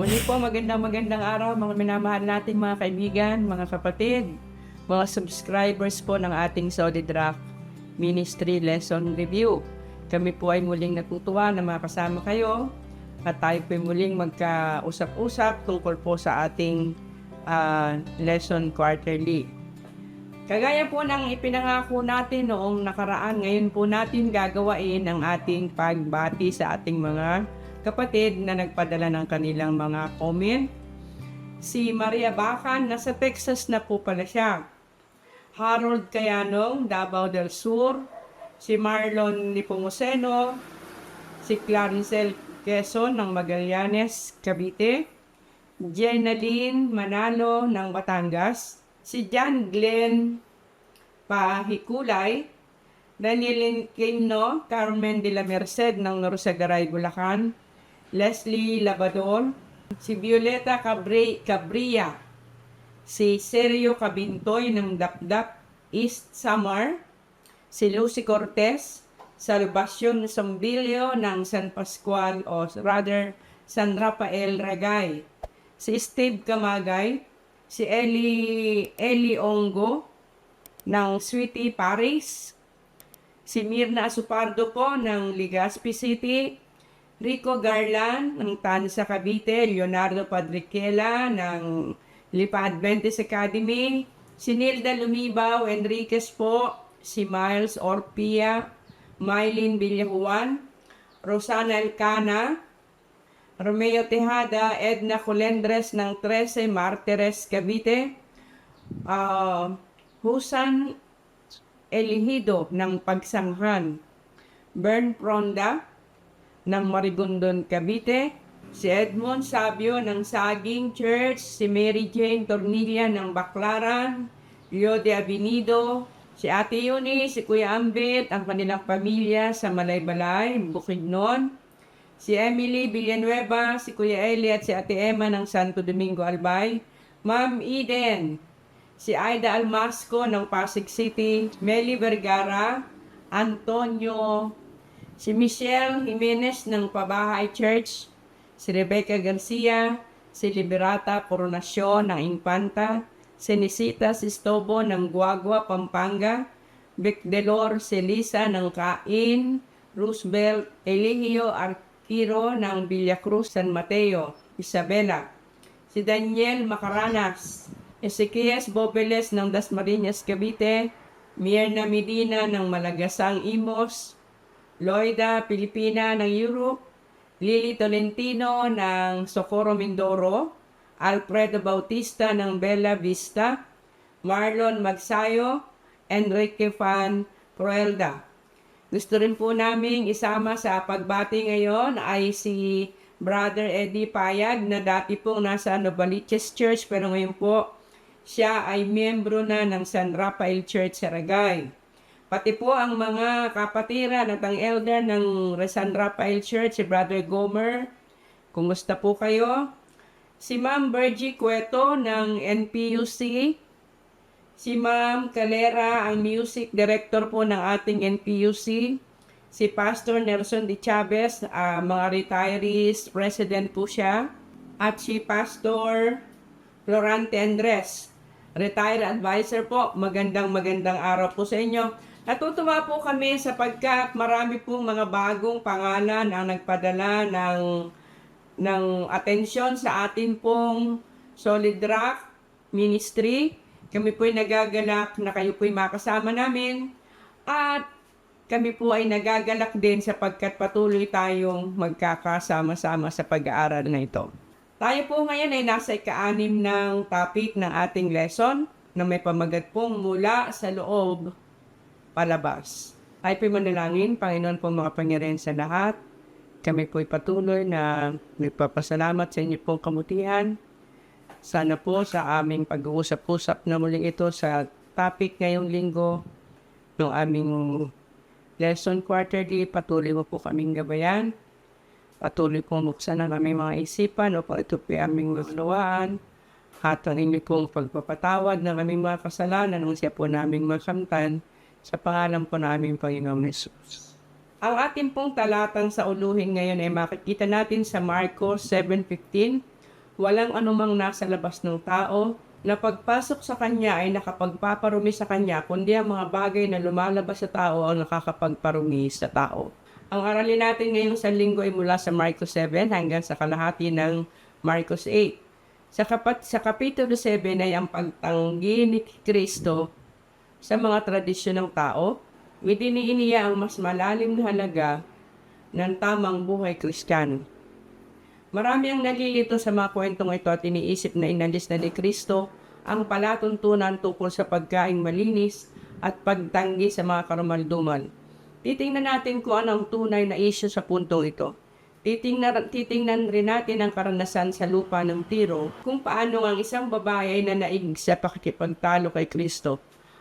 Muli po, magandang magandang araw mga minamahal nating mga kaibigan, mga kapatid, mga subscribers po ng ating Solid Rock Ministry Lesson Review. Kami po ay muling natutuwa na makasama kayo at tayo po ay muling magkausap-usap tungkol po sa ating ah, lesson quarterly. Kagaya po ng ipinangako natin noong nakaraan, ngayon po natin gagawain ang ating pagbati sa ating mga kapatid na nagpadala ng kanilang mga comment. Si Maria Bacan, nasa Texas na po pala siya. Harold Cayanong, Davao del Sur. Si Marlon Nipomuceno. Si Clarincel Quezon ng Magallanes, Cavite. Jenaline Manalo ng Batangas. Si John Glenn Pahikulay. Daniel Quino, Carmen de la Merced ng Norsagaray, Bulacan. Leslie Labador. Si Violeta Cabre, Cabria. Si Sergio Cabintoy ng Dapdap East Samar. Si Lucy Cortez. Salvacion Sombilio ng San Pascual o rather San Rafael Ragay. Si Steve Kamagay. Si Eli, Eli Ongo ng Sweetie Paris. Si Mirna Asupardo po ng Legazpi City. Rico Garland ng Tansa Cavite. Leonardo Padriquela ng Lipa Adventist Academy. Si Nilda Lumibaw Enriquez po. Si Miles Orpia. Mylene Villajuan. Rosana Elcana. Romeo Tejada, Edna Colendres ng 13 Martires Cavite. Ah, Husan Elihido ng Pagsanghan. Bern Pronda ng Marigondon, Cavite. Si Edmond Sabio ng Saging Church. Si Mary Jane Tornilla ng Baclaran. Leo de Avenido. Si Ate Yuni, si Kuya Ambit, ang kanilang pamilya sa Malaybalay, Bukidnon. Si Emily Villanueva, si Kuya Eli at si Ate Emma ng Santo Domingo Albay. Ma'am Eden, si Aida Almasco ng Pasig City, Meli Vergara, Antonio, si Michelle Jimenez ng Pabahay Church, si Rebecca Garcia, si Liberata Coronasyon ng Infanta, si Nisita Sistobo ng Guagua, Pampanga, Vic Delor Celisa ng Cain, Roosevelt Eligio Arquiro ng Villacruz, San Mateo, Isabela, si Daniel Macaranas, Ezequias Bobeles ng Dasmariñas, Cavite, Mierna Medina ng Malagasang Imos, Loida Pilipina ng Europe, Lily Tolentino ng Socorro Mindoro, Alfredo Bautista ng Bella Vista, Marlon Magsayo, Enrique Fan Proelda. Gusto rin po namin isama sa pagbati ngayon ay si Brother Eddie Payag na dati pong nasa Novaliches Church pero ngayon po siya ay miyembro na ng San Rafael Church Saragay. Pati po ang mga kapatiran at ang elder ng San Rafael Church, si Brother Gomer. Kumusta po kayo? Si Ma'am Bergie Cueto ng NPUC. Si Ma'am Calera, ang music director po ng ating NPUC. Si Pastor Nelson de Chavez, ah, mga retirees, president po siya. At si Pastor Florante Andres, retired advisor po. Magandang magandang araw po sa inyo. Natutuwa po kami sapagkat marami pong mga bagong pangalan ang nagpadala ng ng atensyon sa atin pong Solid Rock Ministry. Kami po ay nagagalak na kayo po ay makasama namin. At kami po ay nagagalak din sapagkat patuloy tayong magkakasama-sama sa pag-aaral na ito. Tayo po ngayon ay nasa ika-anim ng topic ng ating lesson na may pamagat pong mula sa loob palabas. Ay po manalangin, Panginoon po mga pangyarihan sa lahat. Kami po'y patuloy na nagpapasalamat sa inyo pong kamutihan. Sana po sa aming pag-uusap-usap na muling ito sa topic ngayong linggo ng aming lesson quarterly, patuloy mo po kaming gabayan. Patuloy po buksan ang aming mga isipan upang ito po aming maglawaan. At ang inyo pong pagpapatawad ng aming mga kasalanan nung siya po naming makamtan sa pangalan po namin Panginoong Jesus. Ang ating pong talatang sa uluhin ngayon ay makikita natin sa Marcos 7.15 walang anumang nasa labas ng tao na pagpasok sa kanya ay nakapagpaparumi sa kanya, kundi ang mga bagay na lumalabas sa tao ang nakakapagparumi sa tao. Ang aralin natin ngayong sa linggo ay mula sa Marcos 7 hanggang sa kalahati ng Marcos 8. Sa, kapat, sa Kapitulo 7 ay ang pagtanggi ni Kristo sa mga tradisyon ng tao, idiniiniya ang mas malalim na halaga ng tamang buhay kristyano. Marami ang nalilito sa mga kwentong ito at iniisip na inalis na ni Kristo ang palatuntunan tungkol sa pagkain malinis at pagtanggi sa mga karumalduman. Titingnan natin kung ano ang tunay na isyu sa puntong ito. Titingnan, titingnan rin natin ang karanasan sa lupa ng tiro kung paano ang isang babae ay nanaig sa pakikipagtalo kay Kristo.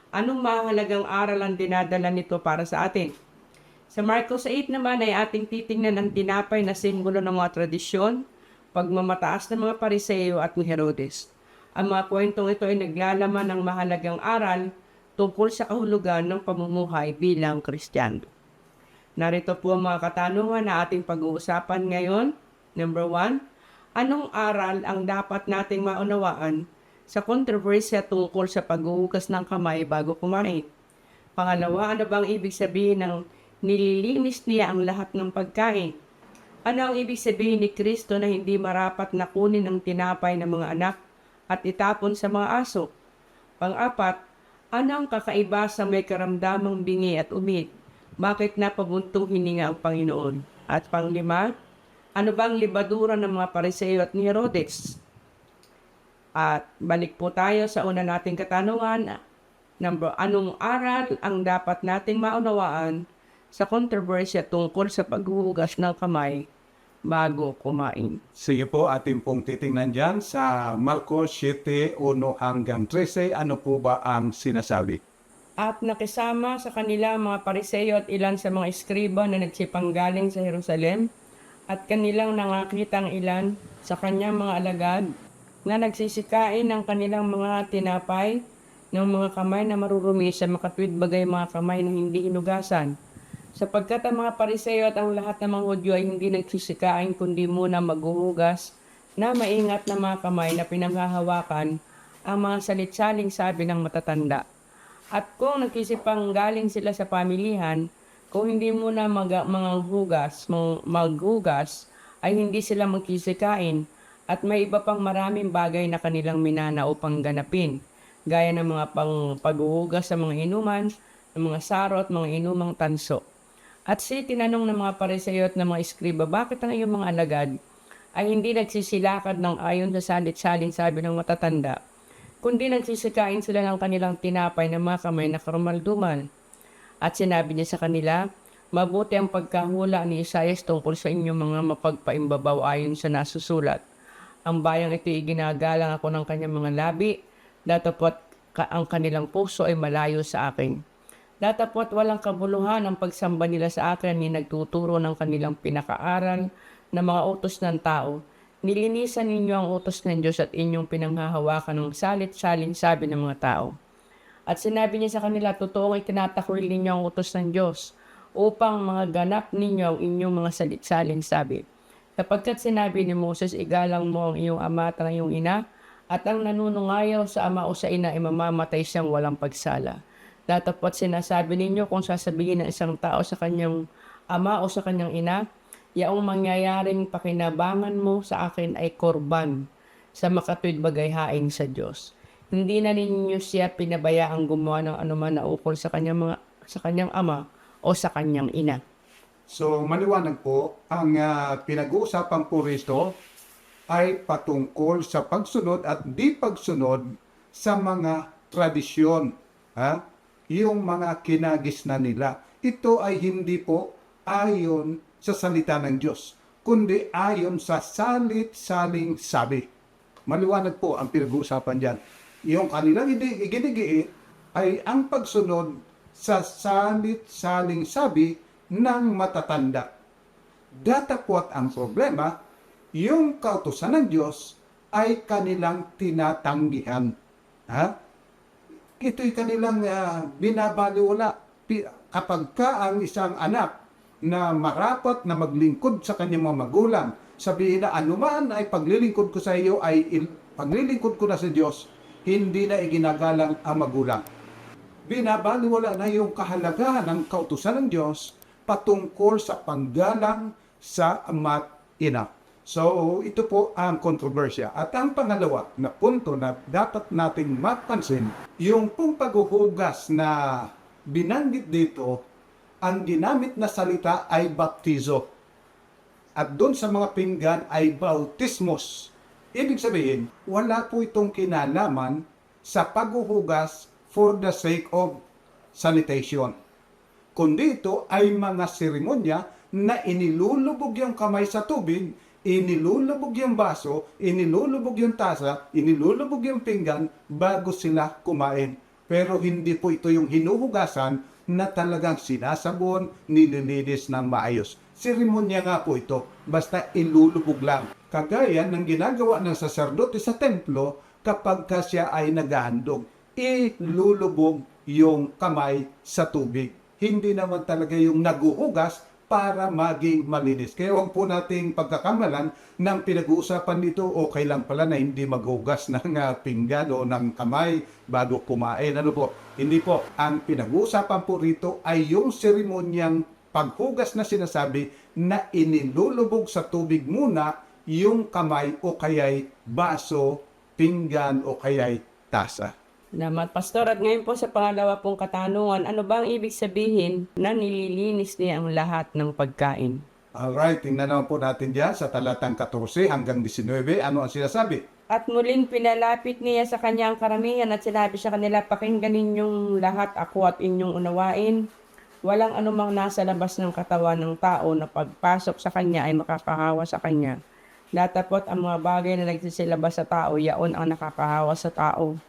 Anong mahalagang aral ang dinadala nito para sa atin? Sa Marcos 8 naman ay ating titingnan ang tinapay na simbolo ng mga tradisyon, pagmamataas ng mga pariseo at ni Herodes. Ang mga kwentong ito ay naglalaman ng mahalagang aral tungkol sa kahulugan ng pamumuhay bilang Kristiyano. Narito po ang mga katanungan na ating pag-uusapan ngayon. Number one, anong aral ang dapat nating maunawaan sa kontrobersya tungkol sa paghuhugas ng kamay bago kumain? Pangalawa, ano bang ibig sabihin ng nililinis niya ang lahat ng pagkain? Ano ang ibig sabihin ni Kristo na hindi marapat na kunin ang tinapay ng mga anak at itapon sa mga aso? Pang-apat, ano ang kakaiba sa may karamdamang bingi at umid? Bakit napabuntong hininga ang Panginoon? At panglima, ano bang libadura ng mga pariseo at ni Herodes? At balik po tayo sa una nating katanungan. Number, anong aral ang dapat nating maunawaan sa kontrobersya tungkol sa paghuhugas ng kamay bago kumain? Sige po, atin pong titingnan dyan sa Marcos 7, 1 hanggang 13. Ano po ba ang sinasabi? At nakisama sa kanila mga pariseo at ilan sa mga eskriba na nagsipang galing sa Jerusalem at kanilang nangakitang ilan sa kanyang mga alagad na nagsisikain ng kanilang mga tinapay ng mga kamay na marurumi sa makatwid bagay mga kamay na hindi hinugasan. Sapagkat ang mga pariseo at ang lahat ng mga Hudyo ay hindi nagsisikain kundi muna maghuhugas na maingat na mga kamay na pinanghahawakan ang mga salitsaling sabi ng matatanda. At kung nagkisipang galing sila sa pamilihan, kung hindi muna mag, mga hugas, mag, maghugas, ay hindi sila magkisikain at may iba pang maraming bagay na kanilang minana upang ganapin, gaya ng mga pang paghuhugas sa mga inuman, ng mga saro at mga inumang tanso. At si tinanong ng mga pariseo at ng mga eskriba, bakit ang iyong mga alagad ay hindi nagsisilakad ng ayon sa salit-saling sabi ng matatanda, kundi nagsisikain sila ng kanilang tinapay ng mga kamay na karumalduman. At sinabi niya sa kanila, mabuti ang pagkahula ni Isaias tungkol sa inyong mga mapagpaimbabaw ayon sa nasusulat. Ang bayang ito ay ginagalang ako ng kanyang mga labi, datapot ka- ang kanilang puso ay malayo sa akin. Datapot walang kabuluhan ang pagsamba nila sa akin ni nagtuturo ng kanilang pinakaaral na mga utos ng tao. Nilinisan ninyo ang utos ng Diyos at inyong pinanghahawakan ng salit-salin sabi ng mga tao. At sinabi niya sa kanila, totoo ay tinatakwil ninyo ang utos ng Diyos upang mga ganap ninyo ang inyong mga salit-salin sabi. Kapagkat sinabi ni Moses, igalang mo ang iyong ama at ang iyong ina, at ang nanunungayaw sa ama o sa ina ay mamamatay siyang walang pagsala. Datapot sinasabi ninyo kung sasabihin ng isang tao sa kanyang ama o sa kanyang ina, yaong mangyayaring pakinabangan mo sa akin ay korban sa makatwid bagayhain sa Diyos. Hindi na ninyo siya pinabayaang gumawa ng anuman na ukol sa kanyang, mga, sa kanyang ama o sa kanyang ina. So, maliwanag po, ang ah, pinag-uusapan po rito ay patungkol sa pagsunod at di pagsunod sa mga tradisyon. Ha? Yung mga kinagis na nila. Ito ay hindi po ayon sa salita ng Diyos, kundi ayon sa salit-saling sabi. Maliwanag po ang pinag-uusapan dyan. Yung kanilang iginigi ay ang pagsunod sa salit-saling sabi ng matatanda. Datapwat ang problema, yung kautusan ng Diyos ay kanilang tinatanggihan. Ha? Ito'y kanilang uh, binabaliwala. Kapag ka ang isang anak na marapat na maglingkod sa kanyang mga magulang, sabihin na anuman ay paglilingkod ko sa iyo ay il- paglilingkod ko na sa Diyos, hindi na iginagalang ang magulang. Binabaliwala na yung kahalagahan ng kautusan ng Diyos patungkol sa panggalang sa ama't ina. So, ito po ang kontrobersya. At ang pangalawa na punto na dapat nating mapansin, yung pong paghuhugas na binanggit dito, ang ginamit na salita ay baptizo. At doon sa mga pinggan ay bautismos. Ibig sabihin, wala po itong kinalaman sa paghuhugas for the sake of sanitation. Kundi ito ay mga seremonya na inilulubog yung kamay sa tubig, inilulubog yung baso, inilulubog yung tasa, inilulubog yung pinggan bago sila kumain. Pero hindi po ito yung hinuhugasan na talagang sinasabon, nililinis ng maayos. Seremonya nga po ito, basta ilulubog lang. Kagaya ng ginagawa ng saserdote sa templo kapag ka siya ay naghahandog. Ilulubog yung kamay sa tubig. Hindi naman talaga yung naguhugas para maging malinis. Kaya huwag po nating pagkakamalan ng pinag-uusapan dito, okay lang pala na hindi maghugas ng ah, pinggan o ng kamay bago kumain. Ano po? Hindi po. Ang pinag-uusapan po rito ay yung seremonyang paghugas na sinasabi na inilulubog sa tubig muna yung kamay o kaya'y baso, pinggan o kaya'y tasa. Salamat, Pastor. At ngayon po sa pangalawa pong katanungan, ano ba ang ibig sabihin na nililinis niya ang lahat ng pagkain? Alright, tingnan naman po natin dyan sa talatang 14 hanggang 19. Ano ang sinasabi? At muling pinalapit niya sa kanya ang karamihan at sinabi sa kanila, pakinggan ninyong lahat ako at inyong unawain. Walang anumang nasa labas ng katawan ng tao na pagpasok sa kanya ay makakahawa sa kanya. Datapot ang mga bagay na nagsisilabas sa tao, yaon ang nakakahawa sa tao.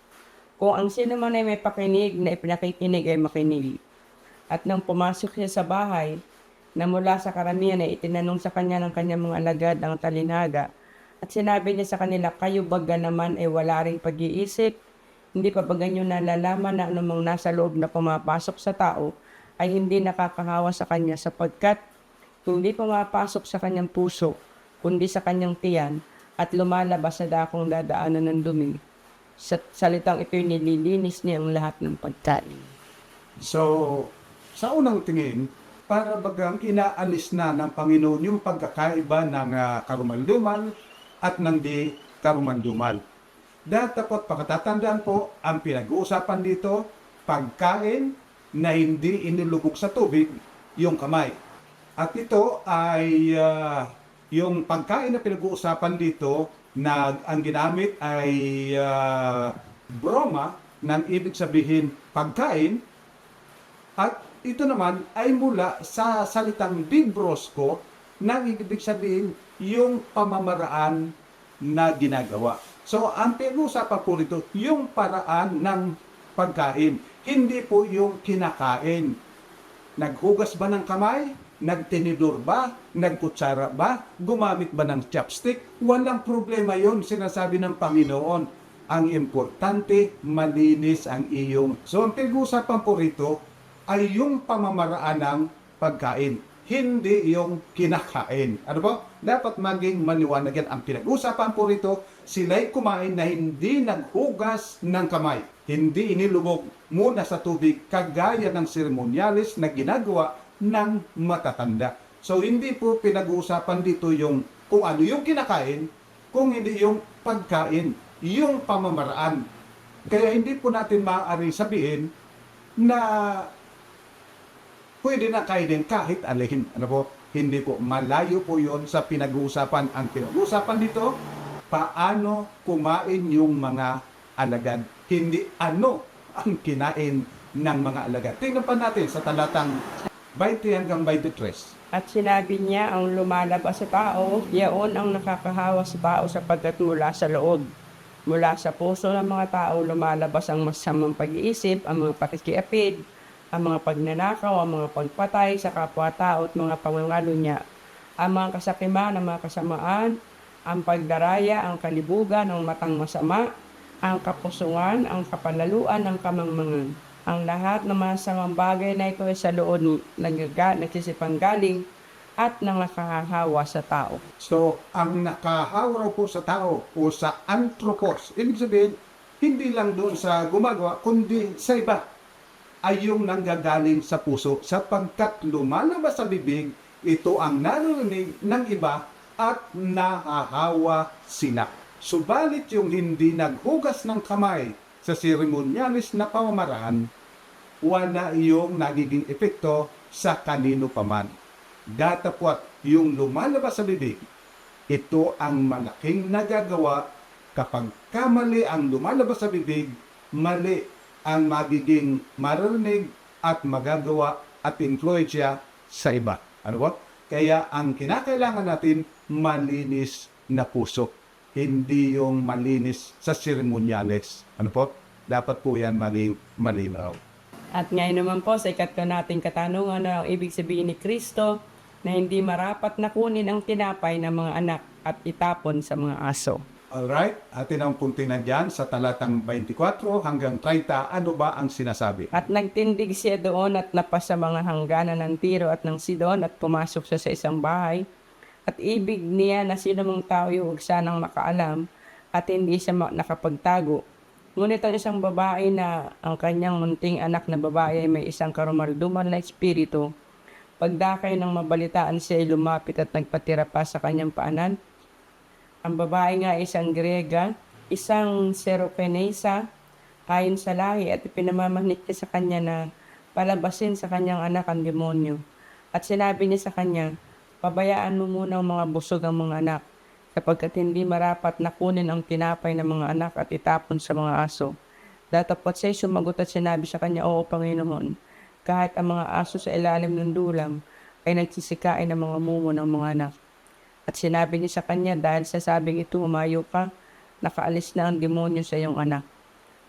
Kung ang sino man ay may pakinig na ipinakikinig ay makinig. At nang pumasok siya sa bahay, na mula sa karamihan ay itinanong sa kanya ng kanyang mga alagad ang talinaga. At sinabi niya sa kanila, kayo baga naman ay wala ring pag-iisip. Hindi pa ba ganyo nalalaman na anumang nasa loob na pumapasok sa tao ay hindi nakakahawa sa kanya sapagkat hindi pumapasok sa kanyang puso, kundi sa kanyang tiyan at lumalabas sa dakong dadaanan ng dumi. Sa salitang ito'y nililinis niya ang lahat ng pagkain. So, sa unang tingin, para bagang inaalis na ng Panginoon yung pagkakaiba ng uh, karumaldumal at ng di karumaldumal. Datapot pakatatandaan po, ang pinag-uusapan dito, pagkain na hindi inilubog sa tubig, yung kamay. At ito ay ah, yung pagkain na pinag-uusapan dito na ang ginamit ay ah, broma ng ibig sabihin pagkain at ito naman ay mula sa salitang bibrosco na ibig sabihin yung pamamaraan na ginagawa. So, ang pinag-uusapan po rito, yung paraan ng pagkain. Hindi po yung kinakain. Naghugas ba ng kamay? Nagtinidor ba? Nagkutsara ba? Gumamit ba ng chopstick? Walang problema yon sinasabi ng Panginoon. Ang importante, malinis ang iyong. So, ang pinag-uusapan po rito ay yung pamamaraan ng pagkain. Hindi yung kinakain. Ano po? Dapat maging maliwanag yan. Ang pinag-usapan po rito, sila'y kumain na hindi naghugas ng kamay. Hindi inilubog muna sa tubig kagaya ng seremonyalis na ginagawa ng matatanda. So hindi po pinag-uusapan dito yung kung ano yung kinakain, kung hindi yung pagkain, yung pamamaraan. Kaya hindi po natin maaari sabihin na pwede na kainin kahit alin. Ano po? Hindi po. Malayo po yon sa pinag-uusapan. Ang pinag-uusapan dito, paano kumain yung mga alagad. Hindi ano ang kinain ng mga alagad. Tingnan pa natin sa talatang 20 hanggang 23. At sinabi niya ang lumalabas sa tao, yaon ang nakakahawa sa tao sapagkat mula sa loob. Mula sa puso ng mga tao lumalabas ang masamang pag-iisip, ang mga pakikiapid, ang mga pagnanakaw, ang mga pagpatay sa kapwa-tao at mga pangangalo niya, ang mga kasakiman, ang mga kasamaan, ang pagdaraya, ang kalibugan, ang matang masama, ang kapusungan, ang kapalaluan, ang kamangmangan. Ang lahat ng mga samang bagay na ito ay sa loob nagsisipang galing at nangakahawa sa tao. So, ang nakahawa po sa tao o sa anthropos, ibig sabihin, hindi lang doon sa gumagawa, kundi sa iba ay yung nanggagaling sa puso sapagkat lumalabas sa bibig, ito ang narinig ng iba at nahahawa sila. Subalit yung hindi naghugas ng kamay sa seremonyalis na pamamaraan, wala yung nagiging epekto sa kanino paman. Datapwat yung lumalabas sa bibig, ito ang malaking nagagawa kapag kamali ang lumalabas sa bibig, mali ang magiging maririnig at magagawa at influensya sa iba. Ano po? Kaya ang kinakailangan natin, malinis na puso. Hindi yung malinis sa seremonyales. Ano po? Dapat po yan maging malinaw. At ngayon naman po sa ikatlo nating katanungan na ang ibig sabihin ni Kristo na hindi marapat na kunin ang tinapay ng mga anak at itapon sa mga aso. Alright, atin ang puntinan dyan sa talatang 24 hanggang 30. Ano ba ang sinasabi? At nagtindig siya doon at napas sa mga hangganan ng Tiro at ng Sidon at pumasok siya sa isang bahay. At ibig niya na sino mang tao yung huwag sanang makaalam at hindi siya nakapagtago. Ngunit ang isang babae na ang kanyang munting anak na babae ay may isang karumalduman na espiritu. Pagdakay ng mabalitaan siya ay lumapit at nagpatira pa sa kanyang paanan. Ang babae nga isang Grega, isang Seropenesa, ayon sa lahi at pinamamanit niya sa kanya na palabasin sa kanyang anak ang demonyo. At sinabi niya sa kanya, pabayaan mo muna ang mga busog ang mga anak, sapagkat hindi marapat na kunin ang tinapay ng mga anak at itapon sa mga aso. Datapot siya sumagot at sinabi sa kanya, Oo, Panginoon, kahit ang mga aso sa ilalim ng dulam ay nagsisikain ng mga mumo ng mga anak. At sinabi niya sa kanya, dahil sa sabing ito, umayo ka, nakaalis na ang demonyo sa iyong anak.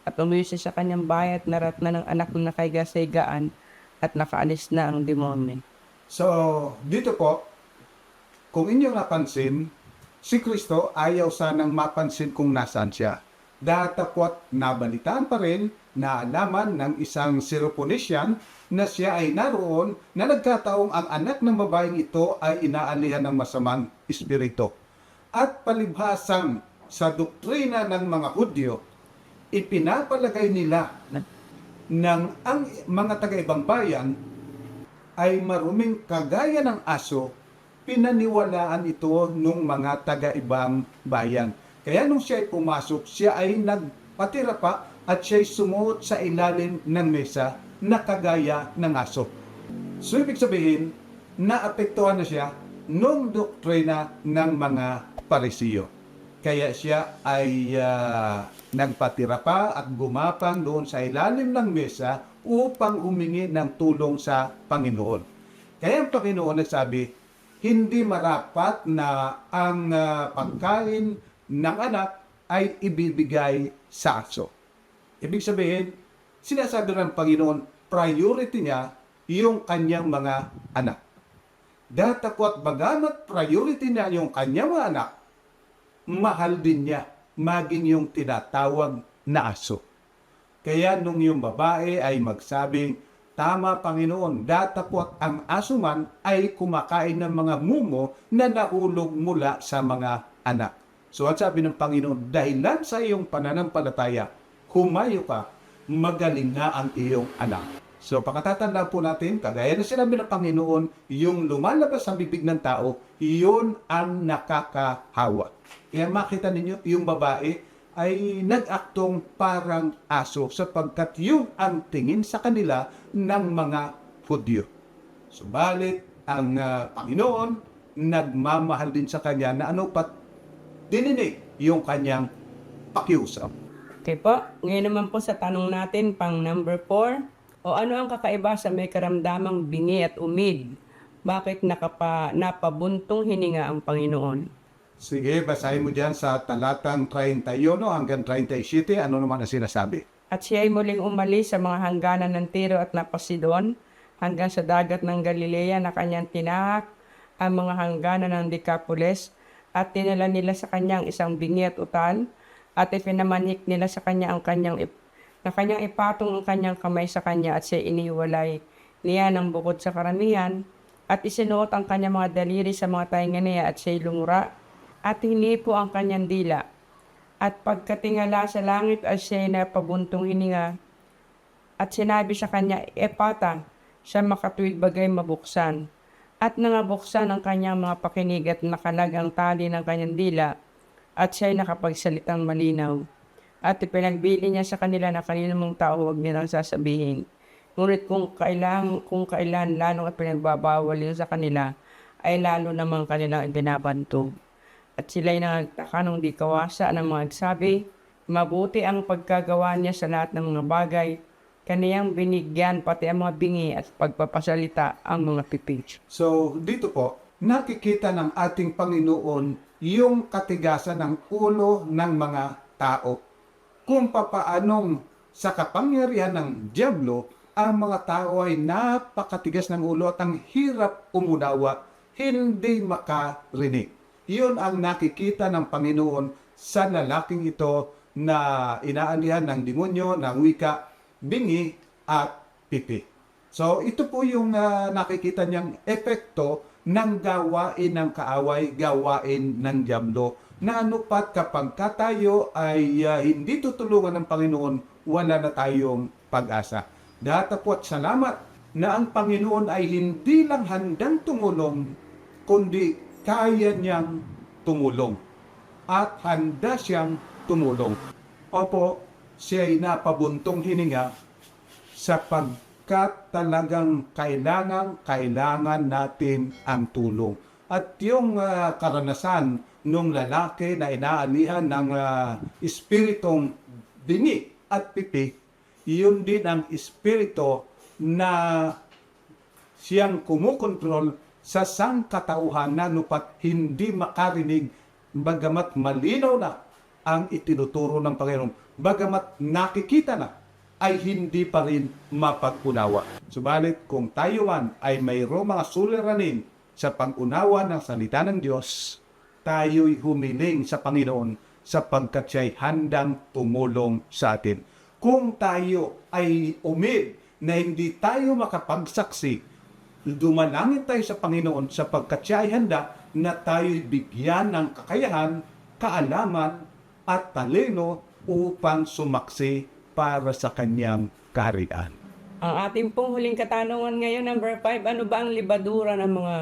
At umuwi siya sa kanyang bahay at narat na ng anak na nakaiga sa higaan at nakaalis na ang demonyo. So, dito po, kung inyong napansin, si Kristo ayaw sanang mapansin kung nasaan siya. Datapot nabalitaan pa rin na alaman ng isang Syrophoenician na siya ay naroon na nagkataong ang anak ng babaeng ito ay inaalihan ng masamang espiritu. At palibhasang sa doktrina ng mga Hudyo, ipinapalagay nila ng ang mga taga-ibang bayan ay maruming kagaya ng aso, pinaniwalaan ito nung mga taga-ibang bayan. Kaya nung siya ay pumasok, siya ay nagpatira pa at siya ay sumuot sa ilalim ng mesa na kagaya ng aso. So ibig sabihin, naapektuhan na siya nung doktrina ng mga parisiyo. Kaya siya ay ah, nagpatira pa at gumapang doon sa ilalim ng mesa upang humingi ng tulong sa Panginoon. Kaya ang Panginoon nagsabi, hindi marapat na ang ah, pagkain ng anak ay ibibigay sa aso. Ibig sabihin, sinasabi ng Panginoon, priority niya yung kanyang mga anak. Datapot bagamat priority niya yung kanyang mga anak, mahal din niya maging yung tinatawag na aso. Kaya nung yung babae ay magsabing, Tama Panginoon, datapot ang aso man ay kumakain ng mga mumo na nahulog mula sa mga anak. So at sabi ng Panginoon, dahilan sa iyong pananampalataya, humayo ka, magaling na ang iyong anak. So pakatatandaan po natin, kagaya na sinabi ng Panginoon, yung lumalabas sa bibig ng tao, yun ang nakakahawa. Kaya makita ninyo, yung babae ay nag-aktong parang aso sapagkat yung ang tingin sa kanila ng mga Hudyo. Subalit, ang ah, Panginoon nagmamahal din sa kanya na ano pat dininig yung kanyang pakiusap. Okay po, ngayon naman po sa tanong natin pang number 4. O ano ang kakaiba sa may karamdamang bingi at umid? Bakit nakapa, napabuntong hininga ang Panginoon? Sige, basahin mo dyan sa talatang 31 hanggang 37. Ano naman ang sinasabi? At siya ay muling umalis sa mga hangganan ng Tiro at Napasidon hanggang sa dagat ng Galilea na kanyang tinahak ang mga hangganan ng Decapolis at tinala nila sa kanyang isang bingi at utal at ipinamanik nila sa kanya ang kanyang ip- na kanyang ipatong ang kanyang kamay sa kanya at siya iniwalay niya ng bukod sa karamihan At isinuot ang kanyang mga daliri sa mga tainga niya at siya'y lumura. At hinipo ang kanyang dila. At pagkatingala sa langit at siya'y napabuntong hininga. At sinabi sa kanya, Epata, siya makatuwid bagay mabuksan. At nangabuksan ang kanyang mga pakinig at nakalag ang tali ng kanyang dila. At siya'y nakapagsalitang malinaw. At ipinagbili niya sa kanila na kanino mong tao huwag nilang sasabihin. Ngunit kung kailan, kung kailan lalong at pinagbabawal yun sa kanila, ay lalo namang kanilang ibinabantog. At sila'y nagtaka nung di kawasa ng mga nagsabi, mabuti ang pagkagawa niya sa lahat ng mga bagay, kaniyang binigyan pati ang mga bingi at pagpapasalita ang mga pipig. So, dito po, nakikita ng ating Panginoon yung katigasan ng ulo ng mga tao. Kung papaanong sa kapangyarihan ng Diablo, ang mga tao ay napakatigas ng ulo at ang hirap umunawa, hindi makarinig. Yun ang nakikita ng Panginoon sa lalaking ito na inaanihan ng demonyo ng wika, bingi at pipi. So ito po yung ah, nakikita niyang epekto ng gawain ng kaaway, gawain ng Diablo. Na ano pat kapag ka tayo ay ah, hindi tutulungan ng Panginoon, wala na tayong pag-asa. Datapot salamat na ang Panginoon ay hindi lang handang tumulong, kundi kaya niyang tumulong. At handa siyang tumulong. Opo, siya ay napabuntong hininga sapagkat talagang kailangan, kailangan natin ang tulong. At yung ah, karanasan nung lalaki na inaanihan ng ah, espiritong bingi at pipi, yun din ang espiritu na siyang kumukontrol sa sangkatauhan na nupat hindi makarinig bagamat malinaw na ang itinuturo ng Panginoon. Bagamat nakikita na ay hindi pa rin mapag-unawa. Subalit kung tayo man ay mayroong mga suliranin sa pag-unawa ng salita ng Diyos, tayo'y humiling sa Panginoon sapagkat siya'y handang tumulong sa atin. Kung tayo ay umid na hindi tayo makapagsaksi, dumalangin tayo sa Panginoon sapagkat siya ay handa na tayo'y bigyan ng kakayahan, kaalaman at talino upang sumaksi para sa kanyang kaharian. Ang ating pong huling katanungan ngayon, number 5, ano ba ang libadura ng mga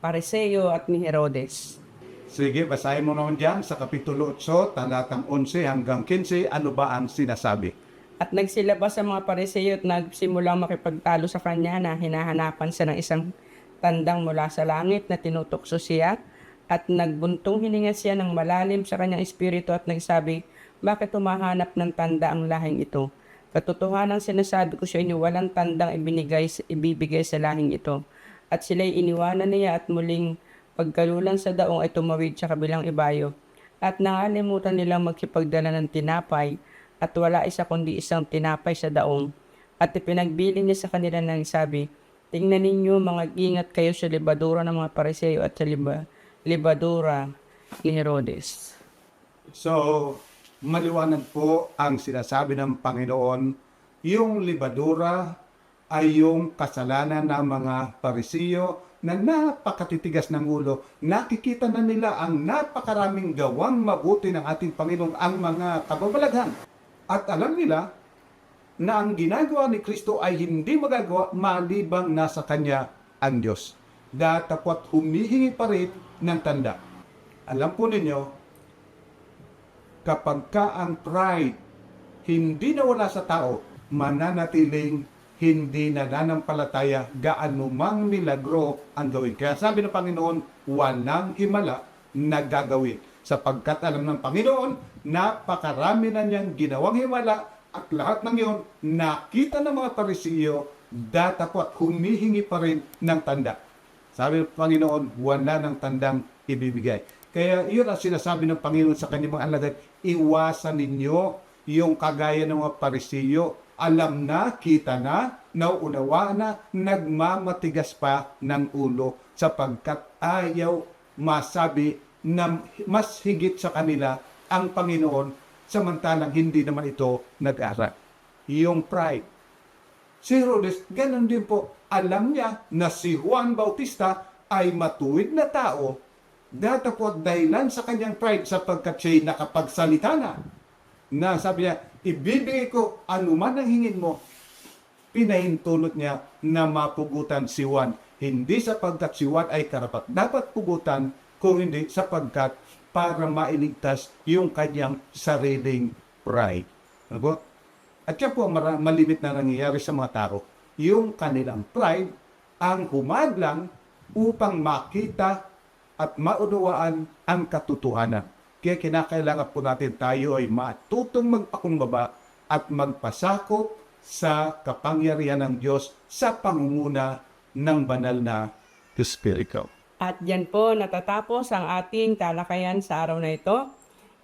Pariseo at ni Herodes? Sige, basahin mo naman dyan sa Kapitulo 8, talatang 11 hanggang 15, ano ba ang sinasabi? At nagsilabas sa mga Pariseo at nagsimulang makipagtalo sa kanya na hinahanapan siya ng isang tandang mula sa langit na tinutukso siya at nagbuntong hininga siya ng malalim sa kanyang espiritu at nagsabi, Bakit tumahanap ng tanda ang lahing ito? Katotohanan sinasabi ko sa inyo, walang tandang ibinigay, ibibigay sa lahing ito. At sila'y iniwanan niya at muling pagkalulan sa daong ay tumawid sa kabilang ibayo. At nangalimutan nilang magkipagdala ng tinapay at wala isa kundi isang tinapay sa daong. At ipinagbili niya sa kanila nang sabi, Tingnan ninyo mga ingat kayo sa libadura ng mga pariseo at sa liba, libadura ni Herodes. So, maliwanag po ang sinasabi ng Panginoon, yung libadura ay yung kasalanan ng mga parisiyo na napakatitigas ng ulo. Nakikita na nila ang napakaraming gawang mabuti ng ating Panginoon, ang mga kababalaghan. At alam nila na ang ginagawa ni Kristo ay hindi magagawa malibang nasa Kanya ang Diyos. Datapot humihingi pa rin ng tanda. Alam po ninyo, kapag ka ang pride hindi nawala sa tao, mananatiling hindi nananampalataya gaano mang milagro ang gawin. Kaya sabi ng Panginoon, walang himala na. Sapagkat alam ng Panginoon, napakarami na niyang ginawang himala at lahat ng iyon nakita ng mga parisiyo, datapot humihingi pa rin ng tanda. Sabi ng Panginoon, wala ng tandang ibibigay. Kaya iyon ang sinasabi ng Panginoon sa kanyang mga alagad, iwasan ninyo yung kagaya ng mga parisiyo. Alam na, kita na, nauunawa na, nagmamatigas pa ng ulo sapagkat ayaw masabi na mas higit sa kanila ang Panginoon samantalang hindi naman ito nag-aral. Yung pride. Si Herodes, ganun din po. Alam niya na si Juan Bautista ay matuwid na tao datapot dahilan sa kanyang pride sapagkat siya'y nakapagsalita na. Na sabi niya, ibibigay ko anuman ang hingin mo. Pinahintulot niya na mapugutan si Juan. Hindi sapagkat si Juan ay karapat dapat pugutan, kung hindi sapagkat para mailigtas yung kanyang sariling pride. Ano po? At yan po ang malimit na nangyayari sa mga tao. Yung kanilang pride ang humadlang upang makita at maunawaan ang katotohanan. Kaya kinakailangan po natin tayo ay matutong magpakumbaba at magpasakop sa kapangyarihan ng Diyos sa pangunguna ng banal na Espiritu. At yan po natatapos ang ating talakayan sa araw na ito.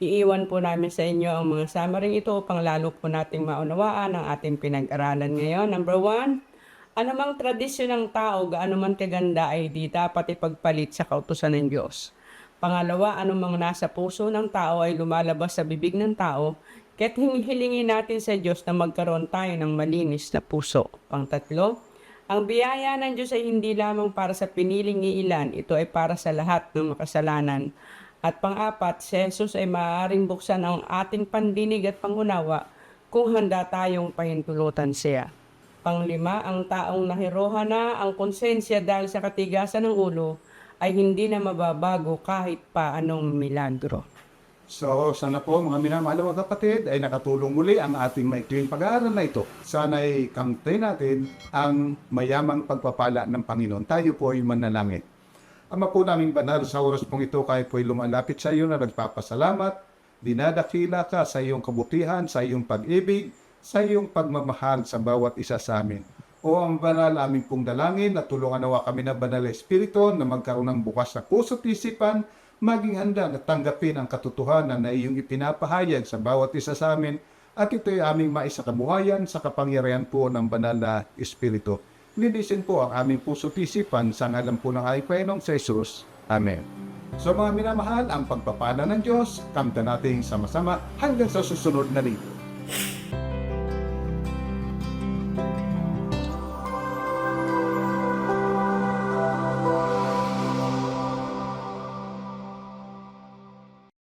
Iiwan po namin sa inyo ang mga summary ito upang lalo po nating maunawaan ang ating pinag-aralan ngayon. Number one, anumang tradisyon ng tao, gaano man kaganda ay di dapat ipagpalit sa kautusan ng Diyos. Pangalawa, anumang nasa puso ng tao ay lumalabas sa bibig ng tao, kaya't hilingin natin sa Diyos na magkaroon tayo ng malinis na puso. Pangtatlo, ang biyaya ng Diyos ay hindi lamang para sa piniling iilan, ito ay para sa lahat ng makasalanan. At pang-apat, si Jesus ay maaaring buksan ang ating pandinig at pangunawa kung handa tayong pahintulutan siya. Panglima, ang taong nahiroha na ang konsensya dahil sa katigasan ng ulo ay hindi na mababago kahit pa anong milagro. So, sana po mga minamahal mga kapatid ay nakatulong muli ang ating maikling pag-aaral na ito. Sana ay kamtay natin ang mayamang pagpapala ng Panginoon. Tayo po ay manalangin. Ama po naming banal sa oras pong ito kahit po ay lumalapit sa iyo na nagpapasalamat, dinadakila ka sa iyong kabutihan, sa iyong pag-ibig, sa iyong pagmamahal sa bawat isa sa amin. O ang banal aming pong dalangin na tulungan nawa kami ng banal na espiritu na magkaroon ng bukas na puso at isipan, maging handa na tanggapin ang katotohanan na iyong ipinapahayag sa bawat isa sa amin at ito'y aming maisakabuhayan sa kapangyarihan po ng banal na espiritu. Linisin po ang aming puso isipan sa ngalan po ng aming Panginoong sa Jesus. Amen. So mga minamahal, ang pagpapala ng Diyos, kamta nating sama-sama hanggang sa susunod na linggo.